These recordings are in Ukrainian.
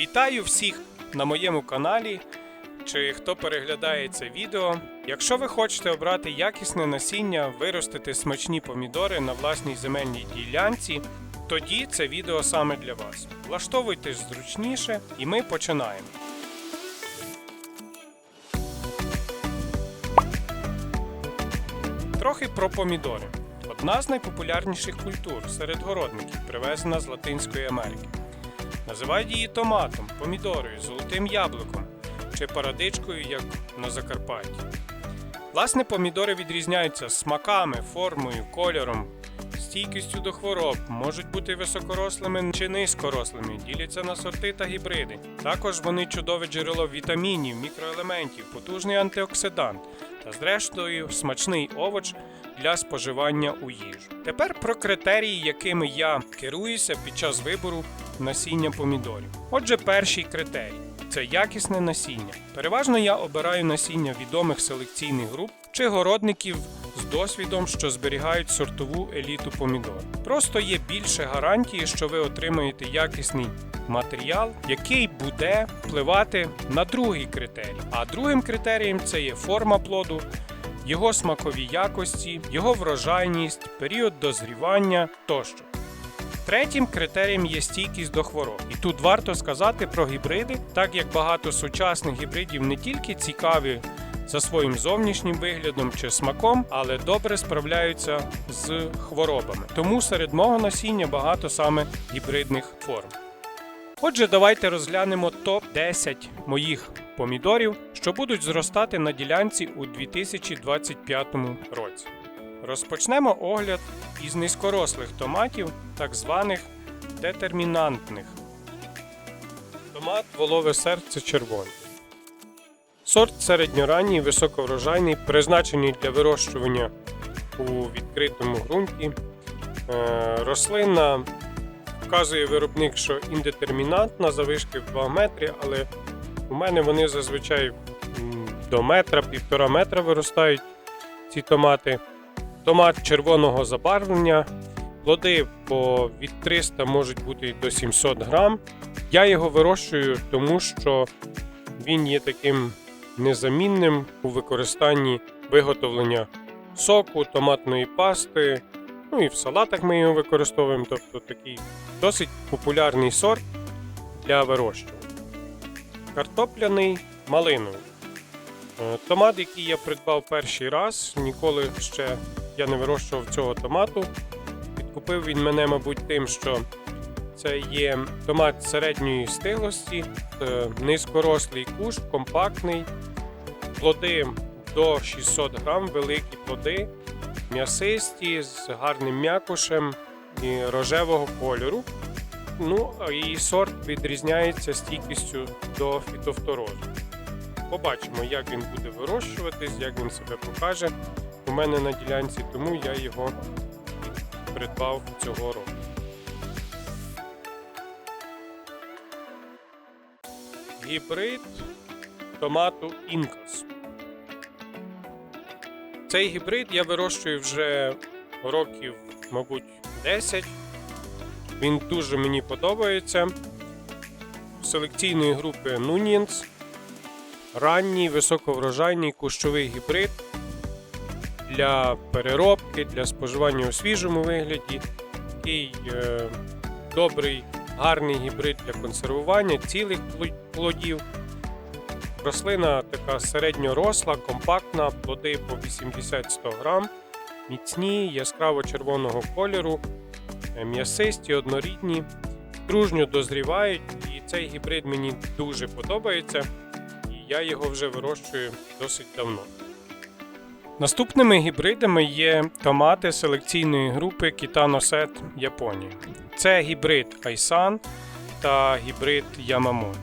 Вітаю всіх на моєму каналі. Чи хто переглядає це відео. Якщо ви хочете обрати якісне насіння, виростити смачні помідори на власній земельній ділянці, тоді це відео саме для вас. Влаштовуйтесь зручніше, і ми починаємо. Трохи про помідори. Одна з найпопулярніших культур серед городників, привезена з Латинської Америки. Називають її томатом, помідорою, золотим яблуком чи парадичкою, як на Закарпатті. Власне, помідори відрізняються смаками, формою, кольором, стійкістю до хвороб, можуть бути високорослими чи низькорослими, діляться на сорти та гібриди. Також вони чудове джерело вітамінів, мікроелементів, потужний антиоксидант та, зрештою, смачний овоч для споживання у їжу. Тепер про критерії, якими я керуюся під час вибору насіння помідорів. Отже, перший критерій це якісне насіння. Переважно я обираю насіння відомих селекційних груп чи городників з досвідом, що зберігають сортову еліту помідор. Просто є більше гарантії, що ви отримаєте якісний матеріал, який буде впливати на другий критерій. А другим критерієм це є форма плоду, його смакові якості, його врожайність, період дозрівання тощо. Третім критерієм є стійкість до хвороб. І тут варто сказати про гібриди, так як багато сучасних гібридів не тільки цікаві за своїм зовнішнім виглядом чи смаком, але добре справляються з хворобами. Тому серед мого насіння багато саме гібридних форм. Отже, давайте розглянемо топ-10 моїх помідорів, що будуть зростати на ділянці у 2025 році. Розпочнемо огляд із низькорослих томатів, так званих детермінантних. Томат волове серце червоне. Сорт середньоранній, високоврожайний, призначений для вирощування у відкритому ґрунті. Е, Рослина вказує виробник, що індетермінантна завишки в 2 метри, але у мене вони зазвичай до метра, півтора метра виростають ці томати. Томат червоного забарвлення. Плоди по від 300 можуть бути до 700 грам. Я його вирощую, тому що він є таким незамінним у використанні виготовлення соку, томатної пасти. Ну і в салатах ми його використовуємо. Тобто такий досить популярний сорт для вирощування. Картопляний малиновий. Е, Томат, який я придбав перший раз, ніколи ще я не вирощував цього томату. Підкупив він мене, мабуть, тим, що це є томат середньої стиглості, е, низькорослий кущ, компактний, плоди до 600 грам, великі плоди, м'ясисті, з гарним м'якушем і рожевого кольору. Ну, і сорт відрізняється стійкістю до фітофторозу. Побачимо, як він буде вирощуватись, як він себе покаже у мене на ділянці, тому я його придбав цього року. Гібрид томату Інкас. Цей гібрид я вирощую вже років, мабуть, 10. Він дуже мені подобається. Селекційної групи Нунінс. Ранній високоврожайний кущовий гібрид для переробки, для споживання у свіжому вигляді. Такий е, добрий, гарний гібрид для консервування цілих плодів. Рослина така середньоросла, компактна, плоди по 80-100 грам, міцні, яскраво червоного кольору, е, м'ясисті, однорідні, дружньо дозрівають, і цей гібрид мені дуже подобається, я його вже вирощую досить давно. Наступними гібридами є томати селекційної групи Set Японія. Це гібрид Aisan та гібрид Yamamoto.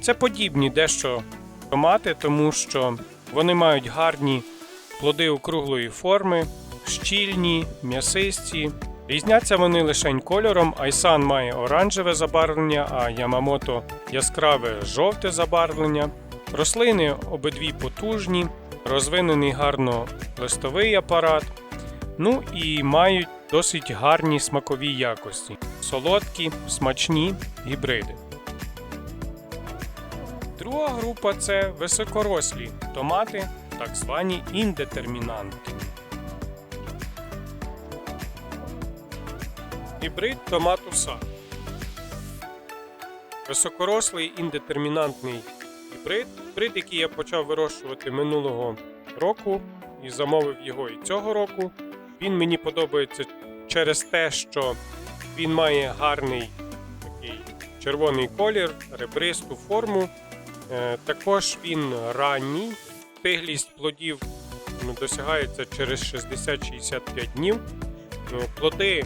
Це подібні дещо томати, тому що вони мають гарні плоди округлої форми, щільні, м'ясисті. Різняться вони лише кольором. Айсан має оранжеве забарвлення, а Ямамото яскраве жовте забарвлення. Рослини обидві потужні, розвинений гарно листовий апарат. Ну і мають досить гарні смакові якості, солодкі, смачні гібриди. Друга група це високорослі томати, так звані індетермінанти. Гібрид томату сад. Високорослий індетермінантний гібрид, гібрид, який я почав вирощувати минулого року і замовив його і цього року. Він мені подобається через те, що він має гарний такий червоний колір, ребристу форму. Е, Також він ранній, стиглість плодів ну, досягається через 60-65 днів. Е, Плоди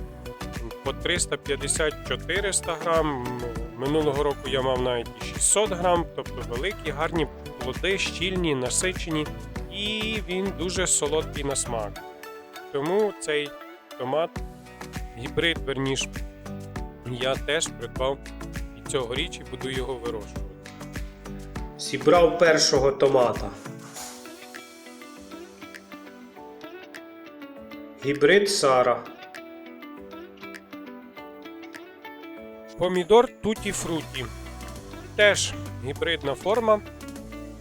по 350-400 грам. Минулого року я мав навіть і 600 грам, тобто великі, гарні плоди, щільні, насичені, і він дуже солодкий на смак. Тому цей томат, гібрид, верніш, я теж придбав і цьогоріч і буду його вирощувати. Зібрав першого томата. Гібрид Сара. Помідор Туті Фруті. Теж гібридна форма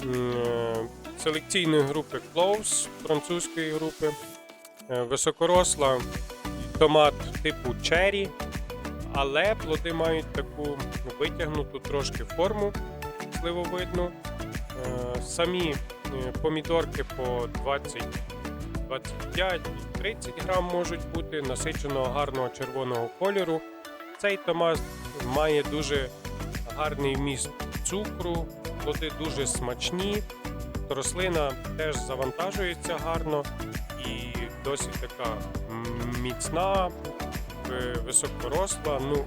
е, селекційної групи Close французької групи. Е, Високоросла томат типу Cherry, але плоди мають таку витягнуту трошки форму сливовидну. Е, Самі помідорки по 20, 25 30 грам можуть бути насиченого гарного червоного кольору. Цей томат має дуже гарний вміст цукру, плоди дуже смачні. Рослина теж завантажується гарно і досить така міцна, е, високоросла, ну,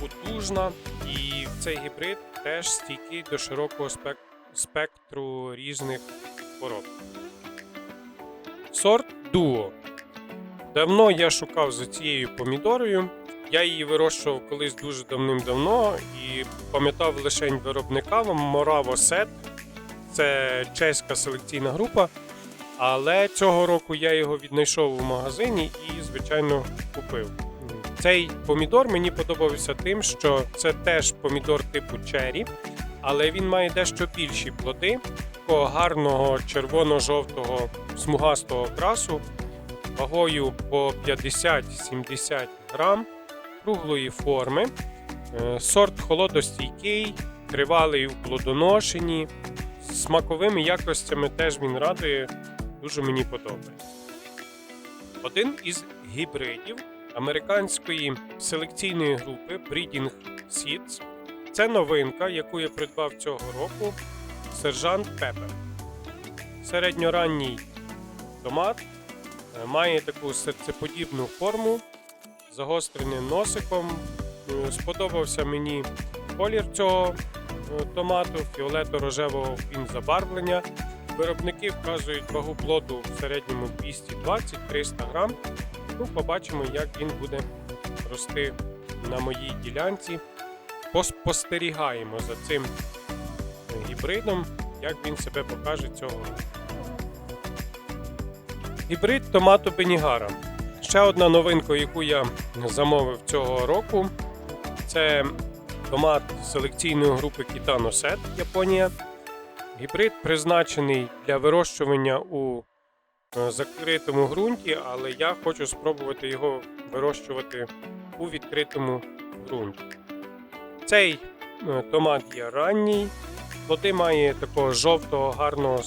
потужна. І цей гібрид теж стійкий до широкого спектру різних хвороб. Сорт Дуо. Давно я шукав за цією помідорою. Я її вирощував колись дуже давним-давно і пам'ятав лише виробника Moravo Set. Це чеська селекційна група. Але цього року я його віднайшов у магазині і, звичайно, купив. Цей помідор мені подобався тим, що це теж помідор типу черрі, але він має дещо більші плоди, такого гарного червоно-жовтого смугастого красу, вагою по 50-70 грам, круглої форми. Е, Сорт холодостійкий, тривалий у плодоношенні. З смаковими якостями теж він радує, дуже мені подобається. Один із гібридів американської селекційної групи Breeding Seeds. Це новинка, яку я придбав цього року. Сержант Пепер. Середньоранній томат е, має таку серцеподібну форму, загостреним носиком. Е, Сподобався мені колір цього е, томату, фіолето-рожевого забарвлення. Виробники вказують вагу плоду в середньому 220-300 грам. Ну, побачимо, як він буде рости на моїй ділянці. Поспостерігаємо за цим гібридом, як він себе покаже цього. Гібрид томату Бенігара. Ще одна новинка, яку я замовив цього року, це томат селекційної групи Set Японія. Гібрид призначений для вирощування у е, закритому ґрунті, але я хочу спробувати його вирощувати у відкритому ґрунті. Цей е, томат є ранній, плоди має такого жовтого гарного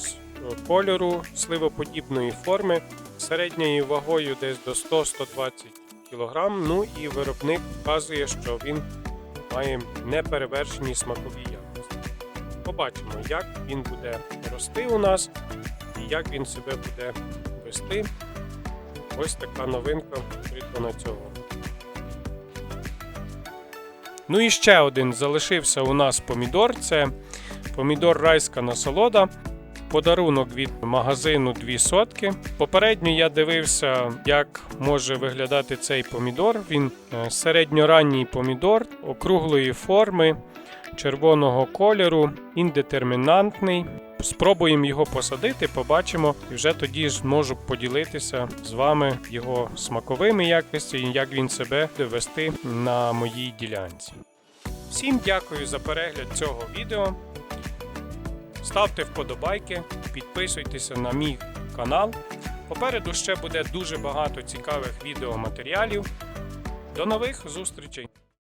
кольору, сливоподібної форми, середньою вагою десь до 100-120 кг. Ну і виробник вказує, що він має неперевершені смакові якості. Побачимо, як він буде рости у нас і як він себе буде вести. Ось така новинка придбана цього. Ну і ще один залишився у нас помідор. Це помідор райська насолода. Подарунок від магазину Дві сотки. Попередньо я дивився, як може виглядати цей помідор. Він е, середньоранній помідор округлої форми, червоного кольору, індетермінантний. Спробуємо його посадити, побачимо, і вже тоді ж зможу поділитися з вами його смаковими якостями як він себе вести на моїй ділянці. Всім дякую за перегляд цього відео. Ставте вподобайки, підписуйтеся на мій канал. Попереду ще буде дуже багато цікавих відеоматеріалів. До нових зустрічей!